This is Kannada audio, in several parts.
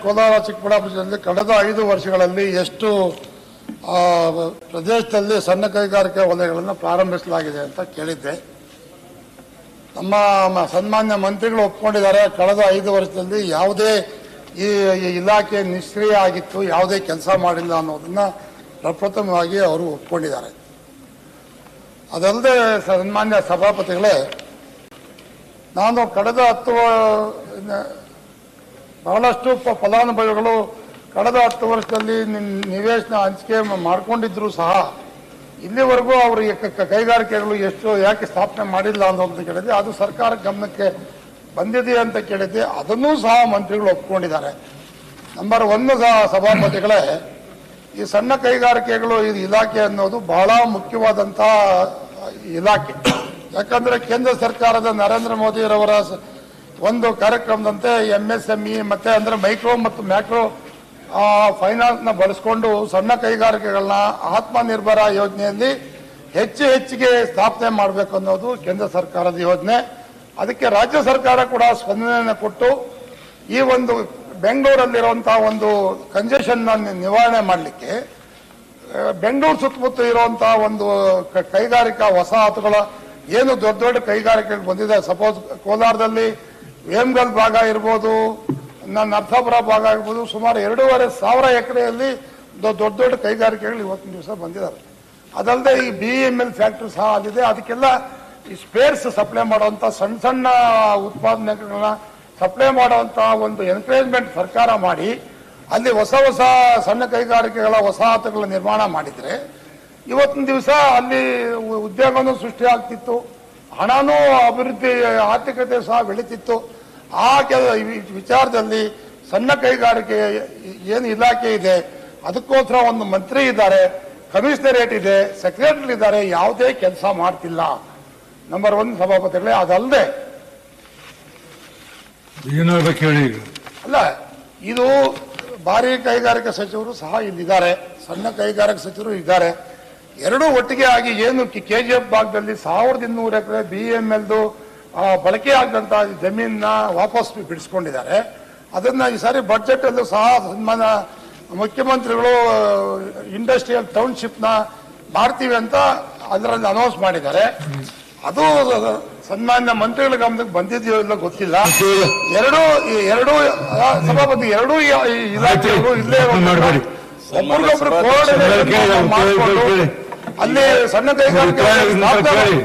ಕೋಲಾರ, ಚಿಕ್ಕಬಳ್ಳಾಪುರ ಜಿಲ್ಲೆಯಲ್ಲಿ ಕಳೆದ ಐದು ವರ್ಷಗಳಲ್ಲಿ ಎಷ್ಟು ಪ್ರದೇಶದಲ್ಲಿ ಸಣ್ಣ ಕೈಗಾರಿಕೆ ವಲಯಗಳನ್ನು ಪ್ರಾರಂಭಿಸಲಾಗಿದೆ ಅಂತ ಕೇಳಿದ್ದೆ. ನಮ್ಮ ಸನ್ಮಾನ್ಯ ಮಂತ್ರಿಗಳು ಒಪ್ಕೊಂಡಿದ್ದಾರೆ, ಕಳೆದ ಐದು ವರ್ಷದಲ್ಲಿ ಯಾವುದೇ ಈ ಇಲಾಖೆ ನಿಷ್ಕ್ರಿಯ ಆಗಿತ್ತು, ಯಾವುದೇ ಕೆಲಸ ಮಾಡಿಲ್ಲ ಅನ್ನೋದನ್ನ ಪ್ರಪ್ರಥಮವಾಗಿ ಅವರು ಒಪ್ಕೊಂಡಿದ್ದಾರೆ. ಅದಲ್ಲದೆ ಸನ್ಮಾನ್ಯ ಸಭಾಪತಿಗಳೇ, ನಾನು ಕಳೆದ ಹತ್ತು ಬಹಳಷ್ಟು ಫಲಾನುಭವಿಗಳು ಕಳೆದ ಹತ್ತು ವರ್ಷದಲ್ಲಿ ನಿವೇಶನ ಹಂಚಿಕೆ ಮಾಡಿಕೊಂಡಿದ್ರು ಸಹ, ಇಲ್ಲಿವರೆಗೂ ಅವರು ಈ ಕ- ಕ- ಕೈಗಾರಿಕೆಗಳು ಎಷ್ಟು ಯಾಕೆ ಸ್ಥಾಪನೆ ಮಾಡಿಲ್ಲ ಅನ್ನೋದು ಕೇಳಿದೆ. ಅದು ಸರ್ಕಾರ ಗಮನಕ್ಕೆ ಬಂದಿದೆ ಅಂತ ಕೇಳಿದೆ. ಅದನ್ನೂ ಸಹ ಮಂತ್ರಿಗಳು ಒಪ್ಕೊಂಡಿದ್ದಾರೆ. ನಂಬರ್ ಒನ್ ಸಹ ಸಭಾಪತಿಗಳೇ, ಈ ಸಣ್ಣ ಕೈಗಾರಿಕೆಗಳು ಈ ಇಲಾಖೆ ಅನ್ನೋದು ಬಹಳ ಮುಖ್ಯವಾದಂತಹ ಇಲಾಖೆ. ಯಾಕಂದ್ರೆ ಕೇಂದ್ರ ಸರ್ಕಾರದ ನರೇಂದ್ರ ಮೋದಿರವರ ಒಂದು ಕಾರ್ಯಕ್ರಮದಂತೆ ಎಂ ಎಸ್ ಎಂ ಇ ಮತ್ತೆ ಅಂದ್ರೆ ಮೈಕ್ರೋ ಮತ್ತು ಮ್ಯಾಕ್ರೋ ಫೈನಾನ್ಸ್ನ ಬಳಸ್ಕೊಂಡು ಸಣ್ಣ ಕೈಗಾರಿಕೆಗಳನ್ನ ಆತ್ಮನಿರ್ಭರ ಯೋಜನೆಯಲ್ಲಿ ಹೆಚ್ಚು ಹೆಚ್ಚಿಗೆ ಸ್ಥಾಪನೆ ಮಾಡಬೇಕು ಅನ್ನೋದು ಕೇಂದ್ರ ಸರ್ಕಾರದ ಯೋಜನೆ. ಅದಕ್ಕೆ ರಾಜ್ಯ ಸರ್ಕಾರ ಕೂಡ ಸ್ಪಂದನೆಯನ್ನು ಕೊಟ್ಟು ಈ ಒಂದು ಬೆಂಗಳೂರಲ್ಲಿರುವಂತಹ ಒಂದು ಕಂಜೆಷನ್ ನಿವಾರಣೆ ಮಾಡಲಿಕ್ಕೆ ಬೆಂಗಳೂರು ಸುತ್ತಮುತ್ತ ಇರುವಂತಹ ಒಂದು ಕೈಗಾರಿಕಾ ವಸಾಹತುಗಳ ಏನು ದೊಡ್ಡ ದೊಡ್ಡ ಕೈಗಾರಿಕೆಗಳು ಬಂದಿದೆ. ಸಪೋಸ್ ಕೋಲಾರದಲ್ಲಿ ವೇಮ್ಗಲ್ ಭಾಗ ಇರ್ಬೋದು, ನನ್ನ ಅರ್ಥಪುರ ಭಾಗ ಇರ್ಬೋದು, ಸುಮಾರು ಎರಡೂವರೆ ಸಾವಿರ ಎಕರೆಯಲ್ಲಿ ದೊಡ್ಡ ದೊಡ್ಡ ಕೈಗಾರಿಕೆಗಳು ಇವತ್ತಿನ ದಿವಸ ಬಂದಿದ್ದಾರೆ ಅದಲ್ಲದೆ ಈ ಬಿ ಎಂ ಎಲ್ ಫ್ಯಾಕ್ಟ್ರಿ ಸಹ ಅಲ್ಲಿದೆ ಅದಕ್ಕೆಲ್ಲ ಈ ಸ್ಪೇರ್ಸ್ ಸಪ್ಲೈ ಮಾಡುವಂತ ಸಣ್ಣ ಸಣ್ಣ ಉತ್ಪಾದನೆಗಳನ್ನ ಸಪ್ಲೈ ಮಾಡುವಂತ ಒಂದು ಎನ್ಕರೇಜ್ಮೆಂಟ್ ಸರ್ಕಾರ ಮಾಡಿ, ಅಲ್ಲಿ ಹೊಸ ಹೊಸ ಸಣ್ಣ ಕೈಗಾರಿಕೆಗಳ ವಸಾಹತುಗಳ ನಿರ್ಮಾಣ ಮಾಡಿದ್ರೆ, ಇವತ್ತಿನ ದಿವಸ ಅಲ್ಲಿ ಉದ್ಯೋಗವೂ ಉದ್ಯೋಗನೂ ಸೃಷ್ಟಿ ಆಗ್ತಿತ್ತು ಹಣನೂ ಅಭಿವೃದ್ಧಿ ಆರ್ಥಿಕತೆ ಸಹ ಬೆಳೀತಿತ್ತು. ಆ ಕೆಲ ವಿಚಾರದಲ್ಲಿ ಸಣ್ಣ ಕೈಗಾರಿಕೆ ಏನು ಇಲಾಖೆ ಇದೆ ಅದಕ್ಕೋಸ್ಕರ ಒಂದು ಮಂತ್ರಿ ಇದ್ದಾರೆ ಕಮಿಷನರೇಟ್ ಇದೆ ಸೆಕ್ರೆಟರಿ ಇದ್ದಾರೆ ಯಾವುದೇ ಕೆಲಸ ಮಾಡ್ತಿಲ್ಲ. ನಂಬರ್ ಒನ್ ಸಭಾಪತಿಗಳೇ ಅದಲ್ಲದೆ ಅಲ್ಲ ಇದು ಭಾರಿ ಕೈಗಾರಿಕಾ ಸಚಿವರು ಸಹ ಇಲ್ಲಿದ್ದಾರೆ ಸಣ್ಣ ಕೈಗಾರಿಕಾ ಸಚಿವರು ಇದ್ದಾರೆ. ಎರಡೂ ಒಟ್ಟಿಗೆ ಆಗಿ ಏನು ಕೆ ಜಿ ಎಫ್ ಭಾಗದಲ್ಲಿ ಸಾವಿರದ ಇನ್ನೂರು ಎಕರೆ ಬಿ ಎಂ ಎಲ್ದು ಬಳಕೆ ಆಗದಂತ ಜಮೀನ ವಾಪಸ್ ಬಿಡಿಸ್ಕೊಂಡಿದ್ದಾರೆ. ಅದನ್ನ ಈ ಸಾರಿ ಬಜೆಟ್ ಅಲ್ಲೂ ಸಹ ಸನ್ಮಾನ ಮುಖ್ಯಮಂತ್ರಿಗಳು ಇಂಡಸ್ಟ್ರಿಯಲ್ ಟೌನ್ಶಿಪ್ನ ಮಾಡ್ತೀವಿ ಅಂತ ಅದರಲ್ಲಿ ಅನೌನ್ಸ್ ಮಾಡಿದ್ದಾರೆ. ಅದು ಸನ್ಮಾನ್ಯ ಮಂತ್ರಿಗಳ ಗಮನಕ್ಕೆ ಬಂದಿದೆಯೋ ಇಲ್ಲ ಗೊತ್ತಿಲ್ಲ. ಎರಡು ಎರಡು ಸಭಾಪತಿ ಎರಡೂ ಇಲಾಖೆಗಳು ಇಲ್ಲೇ ಇರೋದ್ರಿಂದ ಅಲ್ಲಿ ಸಣ್ಣ ಕೈಗಾರಿಕೆ ಕೇಳಿ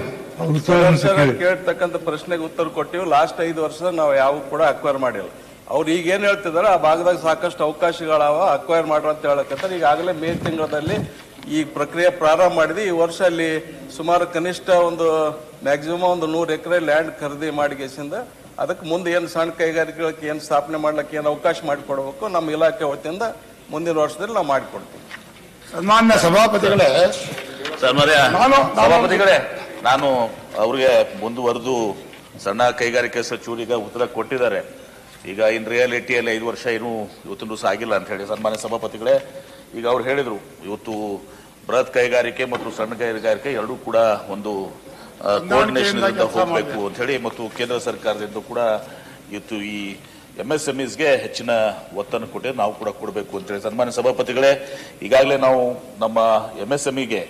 ಉತ್ತರ ಅಂತ ಕೇಳ್ತಕ್ಕಂಥ ಪ್ರಶ್ನೆಗೆ ಉತ್ತರ ಕೊಟ್ಟಿವಿ. ಲಾಸ್ಟ್ ಐದು ವರ್ಷ ನಾವು ಯಾವ ಕೂಡ ಅಕ್ವೈರ್ ಮಾಡಿಲ್ಲ. ಅವ್ರು ಈಗ ಏನ್ ಹೇಳ್ತಿದಾರೆ ಆ ಭಾಗದಾಗ ಸಾಕಷ್ಟು ಅವಕಾಶಗಳವ ಅಕ್ವೈರ್ ಮಾಡ್ರ ಅಂತ ಹೇಳಕತ್ತಾರೆ ಈಗಾಗಲೇ ಮೇ ತಿಂಗಳಲ್ಲಿ ಈ ಪ್ರಕ್ರಿಯೆ ಪ್ರಾರಂಭ ಮಾಡಿದ್ವಿ ಈ ವರ್ಷ ಅಲ್ಲಿ ಸುಮಾರು ಕನಿಷ್ಠ ಒಂದು ಮ್ಯಾಕ್ಸಿಮಮ್ ಒಂದು ನೂರು ಎಕರೆ ಲ್ಯಾಂಡ್ ಖರೀದಿ ಮಾಡಿಗೆಸಿಂದ ಅದಕ್ಕೆ ಮುಂದೆ ಏನು ಸಣ್ಣ ಕೈಗಾರಿಕೆಗಳಿಗೆ ಏನು ಸ್ಥಾಪನೆ ಮಾಡ್ಲಿಕ್ಕೆ ಏನು ಅವಕಾಶ ಮಾಡಿಕೊಡ್ಬೇಕು ನಮ್ಮ ಇಲಾಖೆ ವತಿಯಿಂದ ಮುಂದಿನ ವರ್ಷದಲ್ಲಿ ನಾವು ಮಾಡಿಕೊಡ್ತೀವಿ. ಸನ್ಮಾನ್ಯ ಸಭಾಪತಿಗಳೇ ಸನ್ಮಾನ್ಯ ಸಭಾಪತಿಗಳೇ ನಾನು ಅವ್ರಿಗೆ ಮುಂದುವರೆದು ಸಣ್ಣ ಕೈಗಾರಿಕೆ ಸಚಿವರಿಗೆ ಉತ್ತರ ಕೊಟ್ಟಿದ್ದಾರೆ. ಈಗ ಇನ್ ರಿಯಾಲಿಟಿಯಲ್ಲಿ ಐದು ವರ್ಷ ಏನು ಇವತ್ತಿನ ದಿವಸ ಆಗಿಲ್ಲ ಅಂತ ಹೇಳಿ ಸನ್ಮಾನ್ಯ ಸಭಾಪತಿಗಳೇ ಈಗ ಅವ್ರು ಹೇಳಿದರು ಇವತ್ತು ಬೃಹತ್ ಕೈಗಾರಿಕೆ ಮತ್ತು ಸಣ್ಣ ಕೈಗಾರಿಕೆ ಎರಡೂ ಕೂಡ ಒಂದು ಕೋಆರ್ಡಿನೇಷನ್ ಹೋಗಬೇಕು ಅಂತ ಹೇಳಿ ಮತ್ತು ಕೇಂದ್ರ ಸರ್ಕಾರದಿಂದ ಕೂಡ ಇವತ್ತು ಈ ಎಂ ಎಸ್ ಎಂ ಇಸ್ಗೆ ಹೆಚ್ಚಿನ ಒತ್ತನ್ನು ಕೊಟ್ಟು ನಾವು ಕೂಡ ಕೊಡಬೇಕು ಅಂತ ಹೇಳಿ ಸನ್ಮಾನ್ಯ ಸಭಾಪತಿಗಳೇ ಈಗಾಗಲೇ ನಾವು ನಮ್ಮ ಎಂ ಎಸ್ ಎಂ ಇಗೆ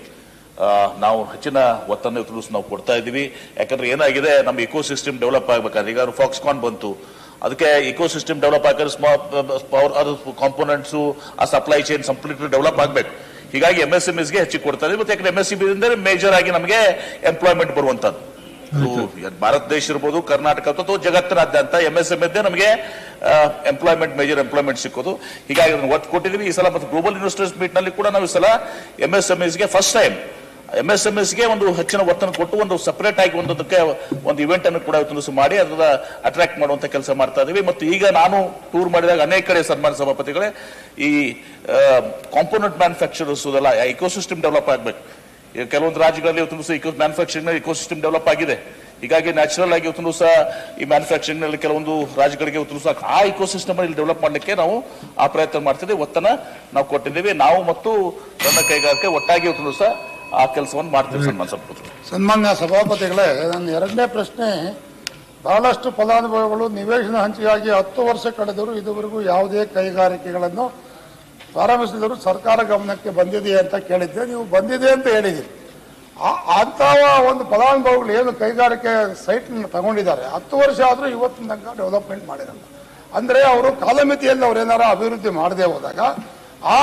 ನಾವು ಹೆಚ್ಚಿನ ಒತ್ತನ್ನು ತಿಳಿಸ್ ನಾವು ಕೊಡ್ತಾ ಇದ್ದೀವಿ. ಯಾಕಂದ್ರೆ ಏನಾಗಿದೆ ನಮ್ಮ ಇಕೋ ಸಿಸ್ಟಮ್ ಡೆವಲಪ್ ಆಗಬೇಕಾದ್ರೆ ಈಗ ಫಾಕ್ಸ್ಕಾನ್ ಬಂತು. ಅದಕ್ಕೆ ಇಕೋ ಸಿಸ್ಟಮ್ ಡೆವಲಪ್ ಆಗಿದ್ರೆ ಪವರ್ ಅದು ಕಾಂಪೋನೆಂಟ್ಸು ಆ ಸಪ್ಲೈ ಚೈನ್ ಕಂಪ್ಲೀಟ್ಲಿ ಡೆವಲಪ್ ಆಗಬೇಕು. ಹೀಗಾಗಿ ಎಂ ಎಸ್ ಎಂ ಗೆ ಹೆಚ್ಚಿಗೆ ಕೊಡ್ತಾರೆ ಮತ್ತೆ ಯಾಕಂದ್ರೆ ಎಂ ಎಸ್ ಸಿ ಮೇಜರ್ ಆಗಿ ನಮಗೆ ಎಂಪ್ಲಾಯ್ಮೆಂಟ್ ಬರುವಂತದ್ದು ಭಾರತ ದೇಶ ಇರ್ಬೋದು ಕರ್ನಾಟಕ ಅಥವಾ ಜಗತ್ತಿನಾದ್ಯಂತ ಎಂ ಎಸ್ ಎಂ ಇದ್ದೇ ನಮಗೆ ಎಂಪ್ಲಾಯ್ಮೆಂಟ್ ಮೇಜರ್ ಎಂಪ್ಲಾಯ್ಮೆಂಟ್ ಸಿಕ್ಕೋದು. ಹೀಗಾಗಿ ಒತ್ತು ಕೊಟ್ಟಿದ್ದೀವಿ. ಈ ಸಲ ಮತ್ತು ಗ್ಲೋಬಲ್ ಇನ್ವೆಸ್ಟರ್ಸ್ ಮೀಟ್ನಲ್ಲಿ ಕೂಡ ನಾವು ಈ ಸಲ ಎಂ ಎಸ್ ಎಂ ಎಸ್ಗೆ first time M S M ಗೆ ಒಂದು ಹೆಚ್ಚಿನ ಒತ್ತನ್ನು ಕೊಟ್ಟು ಒಂದು ಸಪರೇಟ್ ಆಗಿ ಒಂದಕ್ಕೆ ಒಂದು ಇವೆಂಟ್ ಅನ್ನು ಕೂಡ ಇವತ್ತು ಮಾಡಿ ಅದರ ಅಟ್ರಾಕ್ಟ್ ಮಾಡುವಂತ ಕೆಲಸ ಮಾಡ್ತಾ ಇದೀವಿ. ಮತ್ತು ಈಗ ನಾನು ಟೂರ್ ಮಾಡಿದಾಗ ಅನೇಕ ಕಡೆ ಸನ್ಮಾನ ಸಭಾಪತಿಗಳೇ, ಈ ಕಾಂಪೋನೆಂಟ್ ಮ್ಯಾನುಫ್ಯಾಕ್ಚರರ್ಸ್ ಅದೆಲ್ಲ ಇಕೋಸಿಸ್ಟಮ್ ಡೆವಲಪ್ ಆಗಬೇಕು. ಕೆಲವೊಂದು ರಾಜ್ಯಗಳಲ್ಲಿ ಇವತ್ತು ದಿವಸ ಇಕೋ ಮ್ಯಾನುಫ್ಯಾಕ್ಚರಿಂಗ್ ಇಕೋಸಿಸ್ಟಮ್ ಡೆವಲಪ್ ಆಗಿದೆ. ಹೀಗಾಗಿ ನ್ಯಾಚುರಲ್ ಆಗಿ ಇವತ್ತು ದಿವಸ ಈ ಮ್ಯಾನುಫ್ಯಾಕ್ಚರಿಂಗ್ನಲ್ಲಿ ಕೆಲವೊಂದು ರಾಜ್ಯಗಳಿಗೆ ಇವತ್ತು ದಿವಸ ಆ ಇಕೋಸಿಸ್ಟಮ್ ಇಲ್ಲಿ ಡೆವಲಪ್ ಮಾಡಲಿಕ್ಕೆ ನಾವು ಆ ಪ್ರಯತ್ನ ಮಾಡ್ತಿದ್ದೀವಿ. ಒತ್ತನ್ನು ನಾವು ಕೊಟ್ಟಿದ್ದೀವಿ. ನಾವು ಮತ್ತು ನನ್ನ ಕೈಗಾರಿಕೆ ಒಟ್ಟಾಗಿ ಇವತ್ತು ದಿವಸ ಆ ಕೆಲಸವನ್ನು ಮಾಡ್ತೀವಿ ಸನ್ಮಾನ ಸಭಾಪತಿ. ಸನ್ಮಾನ್ಯ ಸಭಾಪತಿಗಳೇ, ನನ್ನ ಎರಡನೇ ಪ್ರಶ್ನೆ, ಬಹಳಷ್ಟು ಫಲಾನುಭವಿಗಳು ನಿವೇಶನ ಹಂಚಿಕೆಯಾಗಿ ಹತ್ತು ವರ್ಷ ಕಳೆದರೂ ಇದುವರೆಗೂ ಯಾವುದೇ ಕೈಗಾರಿಕೆಗಳನ್ನು ಪ್ರಾರಂಭಿಸಿದರೂ ಸರ್ಕಾರ ಗಮನಕ್ಕೆ ಬಂದಿದೆ ಅಂತ ಕೇಳಿದ್ದೆ. ನೀವು ಬಂದಿದೆ ಅಂತ ಹೇಳಿದ್ದೀರಿ. ಅಂತಹ ಒಂದು ಫಲಾನುಭವಿಗಳು ಏನು ಕೈಗಾರಿಕೆ ಸೈಟ್ ತಗೊಂಡಿದ್ದಾರೆ, ಹತ್ತು ವರ್ಷ ಆದರೂ ಇವತ್ತಿನ ತನಕ ಡೆವಲಪ್ಮೆಂಟ್ ಮಾಡಿರಲ್ಲ. ಅಂದ್ರೆ ಅವರು ಕಾಲಮಿತಿಯಲ್ಲಿ ಅವ್ರು ಏನಾರ ಅಭಿವೃದ್ಧಿ ಮಾಡದೆ ಹೋದಾಗ ಆ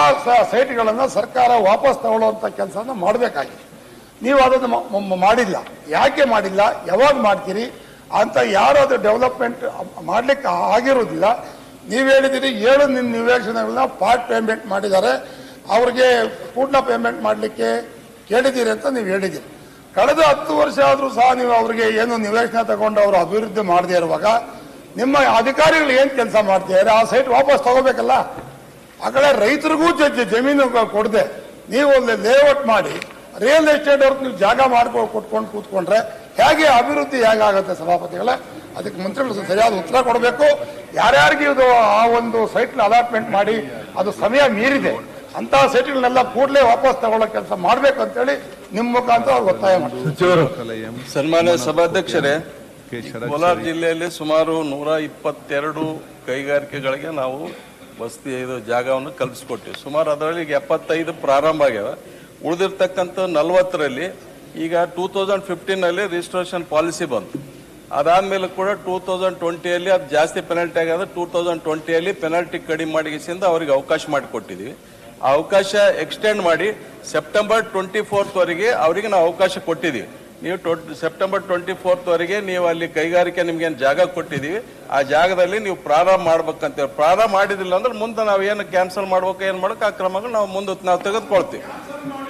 ಸೈಟ್ಗಳನ್ನು ಸರ್ಕಾರ ವಾಪಸ್ ತಗೊಳ್ಳುವಂಥ ಕೆಲಸನ ಮಾಡಬೇಕಾಗಿದೆ. ನೀವು ಅದನ್ನು ಮಾಡಿಲ್ಲ. ಯಾಕೆ ಮಾಡಿಲ್ಲ? ಯಾವಾಗ ಮಾಡ್ತೀರಿ? ಅಂತ ಯಾರು ಅದು ಡೆವಲಪ್ಮೆಂಟ್ ಮಾಡ್ಲಿಕ್ಕೆ ಆಗಿರೋದಿಲ್ಲ ನೀವು ಹೇಳಿದಿರಿ ಏಳು ನಿಮ್ಮ ನಿವೇಶನಗಳನ್ನ ಪಾರ್ಟ್ ಪೇಮೆಂಟ್ ಮಾಡಿದ್ದಾರೆ. ಅವ್ರಿಗೆ ಪೂರ್ಣ ಪೇಮೆಂಟ್ ಮಾಡಲಿಕ್ಕೆ ಕೇಳಿದ್ದೀರಿ ಅಂತ ನೀವು ಹೇಳಿದ್ದೀರಿ ಕಳೆದ ಹತ್ತು ವರ್ಷ ಆದರೂ ಸಹ ನೀವು ಅವರಿಗೆ ಏನು ನಿವೇಶನ ತಗೊಂಡು ಅವರು ಅಭಿವೃದ್ಧಿ ಮಾಡದೇ ಇರುವಾಗ, ನಿಮ್ಮ ಅಧಿಕಾರಿಗಳು ಏನು ಕೆಲಸ ಮಾಡ್ತಿದ್ದಾರೆ? ಆ ಸೈಟ್ ವಾಪಸ್ ತಗೋಬೇಕಲ್ಲ? ಆ ಕಡೆ ರೈತರಿಗೂ ಜಮೀನು ಕೊಡದೆ. ನೀವು ಒಂದು ಲೇಔಟ್ ಮಾಡಿ ರಿಯಲ್ ಎಸ್ಟೇಟ್ ಅವ್ರಿಗೆ ನೀವು ಜಾಗ ಮಾಡ್ಕೊಂಡು ಕೊಟ್ಕೊಂಡು ಕೂತ್ಕೊಂಡ್ರೆ ಹೇಗೆ ಅಭಿವೃದ್ಧಿ ಹೇಗಾಗುತ್ತೆ ಸಭಾಪತಿಗಳೇ? ಅದಕ್ಕೆ ಮಂತ್ರಿಗಳು ಸರಿಯಾದ ಉತ್ತರ ಕೊಡಬೇಕು. ಯಾರ್ಯಾರಿಗೆ ಇದು ಆ ಒಂದು ಸೈಟ್ನ ಅಲಾಟ್ಮೆಂಟ್ ಮಾಡಿ ಅದು ಸಮಯ ಮೀರಿದೆ ಅಂತಹ ಸೈಟ್ಗಳನ್ನೆಲ್ಲ ಕೂಡಲೇ ವಾಪಸ್ ತಗೊಳ್ಳೋ ಕೆಲಸ ಮಾಡ್ಬೇಕು ಅಂತೇಳಿ ನಿಮ್ಮ ಮುಖಾಂತರ ಅವ್ರಿಗೆ ಒತ್ತಾಯ ಮಾಡ್ತೀವಿ ಸಚಿವರು. ಸನ್ಮಾನ್ಯ ಸಭಾಧ್ಯಕ್ಷರೇ ಕೋಲಾರ ಜಿಲ್ಲೆಯಲ್ಲಿ ಸುಮಾರು ನೂರ ಇಪ್ಪತ್ತೆರಡು ಕೈಗಾರಿಕೆಗಳಿಗೆ ನಾವು ವಸತಿ ಇದು ಜಾಗವನ್ನು ಕಲ್ಪಿಸಿಕೊಟ್ಟಿವಿ ಸುಮಾರು ಅದರಲ್ಲಿ ಈಗ ಎಪ್ಪತ್ತೈದು ಪ್ರಾರಂಭ ಆಗ್ಯಾವ. ಉಳಿದಿರ್ತಕ್ಕಂಥ ನಲವತ್ತರಲ್ಲಿ ಈಗ ಟೂ ತೌಸಂಡ್ ಫಿಫ್ಟೀನಲ್ಲಿ ರಿಜಿಸ್ಟ್ರೇಷನ್ ಪಾಲಿಸಿ ಬಂತು. ಅದಾದಮೇಲೆ ಕೂಡ ಟೂ ತೌಸಂಡ್ ಟ್ವೆಂಟಿಯಲ್ಲಿ ಅದು ಜಾಸ್ತಿ ಪೆನಾಲ್ಟಿ ಆಗ್ಯದ. ಟೂ ತೌಸಂಡ್ ಟ್ವೆಂಟಿಯಲ್ಲಿ ಪೆನಾಲ್ಟಿ ಕಡಿಮೆ ಮಾಡಿಸಿಂದ ಅವರಿಗೆ ಅವಕಾಶ ಮಾಡಿಕೊಟ್ಟಿದ್ದೀವಿ ಆ ಅವಕಾಶ ಎಕ್ಸ್ಟೆಂಡ್ ಮಾಡಿ ಸೆಪ್ಟೆಂಬರ್ ಟ್ವೆಂಟಿ ಫೋರ್ತ್ವರೆಗೆ ಅವರಿಗೆ ನಾವು ಅವಕಾಶ ಕೊಟ್ಟಿದ್ದೀವಿ ನೀವು ಸೆಪ್ಟೆಂಬರ್ ಟ್ವೆಂಟಿ ಫೋರ್ತ್ ವರೆಗೆ ನೀವು ಅಲ್ಲಿ ಕೈಗಾರಿಕೆ ನಿಮ್ಗೆ ಏನು ಜಾಗ ಕೊಟ್ಟಿದ್ದೀವಿ, ಆ ಜಾಗದಲ್ಲಿ ನೀವು ಪ್ರಾರಂಭ ಮಾಡ್ಬೇಕಂತೇಳಿ. ಪ್ರಾರಂಭ ಮಾಡಿದಿಲ್ಲ ಅಂದ್ರೆ ಮುಂದೆ ನಾವು ಏನು ಕ್ಯಾನ್ಸಲ್ ಮಾಡ್ಬೇಕು, ಏನು ಮಾಡೋಕೆ ಆ ಕ್ರಮಗಳು ನಾವು ಮುಂದೆ ನಾವು ತೆಗೆದುಕೊಳ್ತೀವಿ.